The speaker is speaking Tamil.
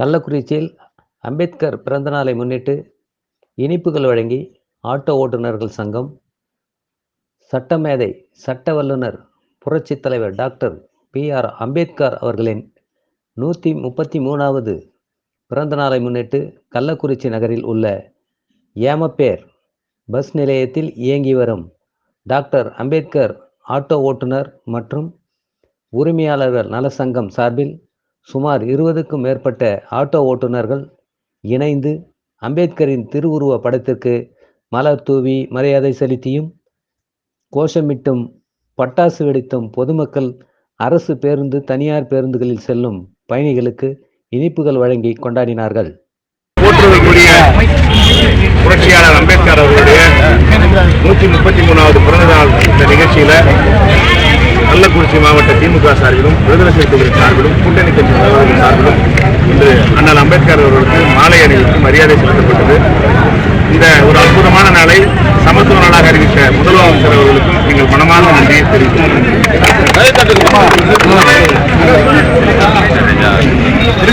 கள்ளக்குறிச்சியில் அம்பேத்கர் பிறந்தநாளை முன்னிட்டு இனிப்புகள் வழங்கி ஆட்டோ ஓட்டுநர்கள் சங்கம் சட்டமேதை சட்ட வல்லுனர் புரட்சித் தலைவர் டாக்டர் பி ஆர் அம்பேத்கர் அவர்களின் நூற்றி முப்பத்தி மூணாவது பிறந்தநாளை முன்னிட்டு கள்ளக்குறிச்சி நகரில் உள்ள ஏமப்பேர் பஸ் நிலையத்தில் இயங்கி வரும் டாக்டர் அம்பேத்கர் ஆட்டோ ஓட்டுநர் மற்றும் உரிமையாளர்கள் நல சங்கம் சார்பில் சுமார் இருபதுக்கும் மேற்பட்ட ஆட்டோ ஓட்டுநர்கள் இணைந்து அம்பேத்கரின் திருவுருவ படத்திற்கு மலர் தூவி மரியாதை செலுத்தியும் கோஷமிட்டும் பட்டாசு வெடித்தும் பொதுமக்கள் அரசு பேருந்து தனியார் பேருந்துகளில் செல்லும் பயணிகளுக்கு இனிப்புகள் வழங்கி கொண்டாடினார்கள். புரட்சியாளர் அம்பேத்கர் அவர்களுடைய நூற்றி முப்பத்தி மூணாவது பிறந்த நாள் இந்த நிகழ்ச்சியில் கள்ளக்குறிச்சி மாவட்ட திமுக சார்பிலும் விடுதலை சிறுத்தைகள் சார்பிலும் கூட்டணி கட்சி தலைவர்கள் சார்பிலும் இன்று அண்ணல் அம்பேத்கர் அவர்களுக்கு மாலை அணிவித்து மரியாதை செலுத்தப்பட்டது. இந்த ஒரு அற்புதமான நாளை சமத்துவ நாளாக அறிவித்த முதலமைச்சர் அவர்களுக்கும் எங்கள் மனமான நன்றியை தெரிவித்துள்ளோம்